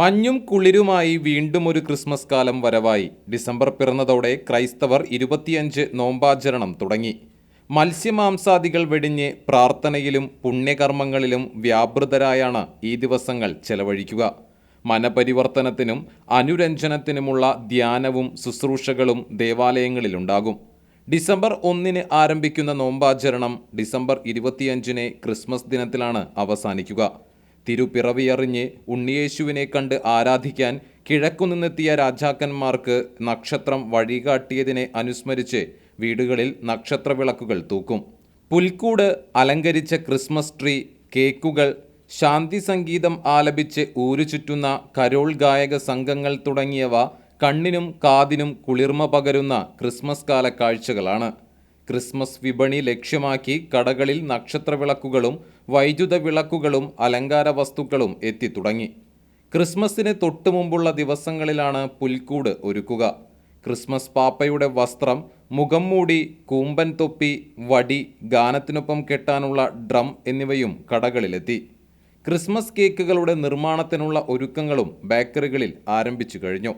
മഞ്ഞും കുളിരുമായി വീണ്ടും ഒരു ക്രിസ്മസ് കാലം വരവായി. ഡിസംബർ പിറന്നതോടെ ക്രൈസ്തവർ ഇരുപത്തിയഞ്ച് നോമ്പാചരണം തുടങ്ങി. മത്സ്യമാംസാദികൾ വെടിഞ്ഞ് പ്രാർത്ഥനയിലും പുണ്യകർമ്മങ്ങളിലും വ്യാപൃതരായാണ് ഈ ദിവസങ്ങൾ ചെലവഴിക്കുക. മനപരിവർത്തനത്തിനും അനുരഞ്ജനത്തിനുമുള്ള ധ്യാനവും ശുശ്രൂഷകളും ദേവാലയങ്ങളിലുണ്ടാകും. ഡിസംബർ ഒന്നിന് ആരംഭിക്കുന്ന നോമ്പാചരണം ഡിസംബർ ഇരുപത്തിയഞ്ചിന് ക്രിസ്മസ് ദിനത്തിലാണ് അവസാനിക്കുക. തിരുപ്പിറവിയറിഞ്ഞ് ഉണ്ണിയേശുവിനെ കണ്ട് ആരാധിക്കാൻ കിഴക്കുനിന്നെത്തിയ രാജാക്കന്മാർക്ക് നക്ഷത്രം വഴികാട്ടിയതിനെ അനുസ്മരിച്ച് വീടുകളിൽ നക്ഷത്രവിളക്കുകൾ തൂക്കും. പുൽക്കൂട് അലങ്കരിച്ച ക്രിസ്മസ് ട്രീ കേക്കുകൾ ശാന്തി സംഗീതം ആലപിച്ച് ഊരുചുറ്റുന്ന കരോൾ ഗായക സംഘങ്ങൾ തുടങ്ങിയവ കണ്ണിനും കാതിനും കുളിർമ പകരുന്ന ക്രിസ്മസ് കാല കാഴ്ചകളാണ് ക്രിസ്മസ് വിപണി ലക്ഷ്യമാക്കി കടകളിൽ നക്ഷത്ര വിളക്കുകളും വൈദ്യുത വിളക്കുകളും അലങ്കാര വസ്തുക്കളും എത്തിത്തുടങ്ങി. ക്രിസ്മസിന് തൊട്ടു മുമ്പുള്ള ദിവസങ്ങളിലാണ് പുൽക്കൂട് ഒരുക്കുക. ക്രിസ്മസ് പാപ്പയുടെ വസ്ത്രം മുഖം മൂടി കൂമ്പൻ തൊപ്പി വടി ഗാനത്തിനൊപ്പം കെട്ടാനുള്ള ഡ്രം എന്നിവയും കടകളിലെത്തി. ക്രിസ്മസ് കേക്കുകളുടെ നിർമ്മാണത്തിനുള്ള ഒരുക്കങ്ങളും ബേക്കറികളിൽ ആരംഭിച്ചു കഴിഞ്ഞു.